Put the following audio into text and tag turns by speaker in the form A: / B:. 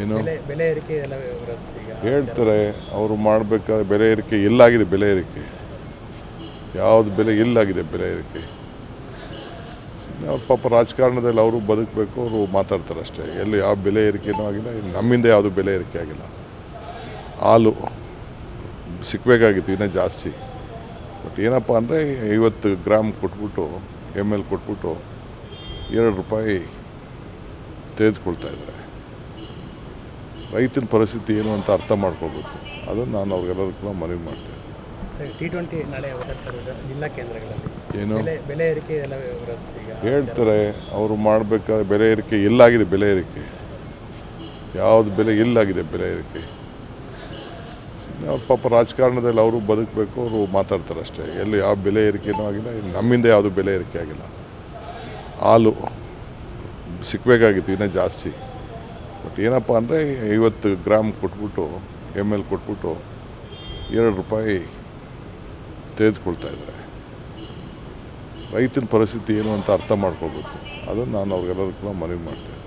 A: ಏನು? ಹೇಳ್ತಾರೆ ಅವರು ಮಾಡಬೇಕಾದ ಬೆಲೆ ಏರಿಕೆ ಎಲ್ಲಾಗಿದೆ ಬೆಲೆ ಏರಿಕೆ. ಯಾವುದು ಬೆಲೆ ಎಲ್ಲಾಗಿದೆ ಬೆಲೆ ಏರಿಕೆ. ಅವ್ರ ಪಾಪ ರಾಜಕಾರಣದಲ್ಲಿ ಅವರು ಬದುಕಬೇಕು ಅವರು ಮಾತಾಡ್ತಾರೆ ಅಷ್ಟೇ. ಎಲ್ಲಿ ಯಾವ ಬೆಲೆ ಏರಿಕೆನೂ ಆಗಿಲ್ಲ ನಮ್ಮಿಂದ ಯಾವುದು ಬೆಲೆ ಏರಿಕೆ ಆಗಿಲ್ಲ. ಹಾಲು ಸಿಕ್ಕಬೇಕಾಗಿತ್ತು ಇನ್ನೂ ಜಾಸ್ತಿ. ಬಟ್ ಏನಪ್ಪ ಅಂದರೆ ಐವತ್ತು ಗ್ರಾಮ್ ಕೊಟ್ಬಿಟ್ಟು ಎಂ ಎಲ್ ಕೊಟ್ಬಿಟ್ಟು ಎರಡು ರೂಪಾಯಿ ತೆಗೆದುಕೊಳ್ತಾ ಇದ್ದಾರೆ. ರೈತನ ಪರಿಸ್ಥಿತಿ ಏನು ಅಂತ ಅರ್ಥ ಮಾಡ್ಕೋಬೇಕು. ಅದನ್ನು ನಾನು ಅವ್ರಿಗೆಲ್ಲರೂ ಕೂಡ ಮನವಿ ಮಾಡ್ತೇನೆ.
B: ಸರ್ ಟಿ ಟ್ವೆಂಟಿ ನಾಳೆ ಸರ್ಕಾರದ ಜಿಲ್ಲಾ ಕೇಂದ್ರಗಳಲ್ಲಿ.
A: ಏನು?
B: ಬೆಲೆ ಬೆಲೆ ಏರಿಕೆ ಎಲ್ಲ
A: ಹೇಳ್ತಾರೆ ಅವರು ಮಾಡಬೇಕಾದ್ರೆ ಬೆಲೆ ಏರಿಕೆ ಎಲ್ಲಾಗಿದೆ ಬೆಲೆ ಏರಿಕೆ. ಯಾವುದು ಬೆಲೆ ಎಲ್ಲಾಗಿದೆ ಬೆಲೆ ಏರಿಕೆ. ಸುಮ್ಮನೆ ಅವ್ರ ಪಾಪ ರಾಜಕಾರಣದಲ್ಲಿ ಅವರು ಬದುಕಬೇಕು ಅವರು ಮಾತಾಡ್ತಾರೆ ಅಷ್ಟೇ. ಎಲ್ಲಿ ಯಾವ ಬೆಲೆ ಏರಿಕೆನೂ ಆಗಿಲ್ಲ ನಮ್ಮಿಂದ ಯಾವುದು ಬೆಲೆ ಏರಿಕೆ ಆಗಿಲ್ಲ. ಹಾಲು ಸಿಕ್ಕಬೇಕಾಗಿತ್ತು ಇನ್ನೂ ಜಾಸ್ತಿ. ಬಟ್ ಏನಪ್ಪ ಅಂದರೆ ಐವತ್ತು ಗ್ರಾಮ್ ಕೊಟ್ಬಿಟ್ಟು, ಎಂ ಎಲ್ ಕೊಟ್ಬಿಟ್ಟು ಎರಡು ರೂಪಾಯಿ ತೆಗೆದುಕೊಳ್ತಾ ಇದ್ದಾರೆ. ರೈತನ ಪರಿಸ್ಥಿತಿ ಏನು ಅಂತ ಅರ್ಥ ಮಾಡ್ಕೋಬೇಕು. ಅದನ್ನು ನಾನು ಅವ್ರಿಗೆಲ್ಲರೂ ಕೂಡ ಮನವಿ ಮಾಡ್ತೇನೆ.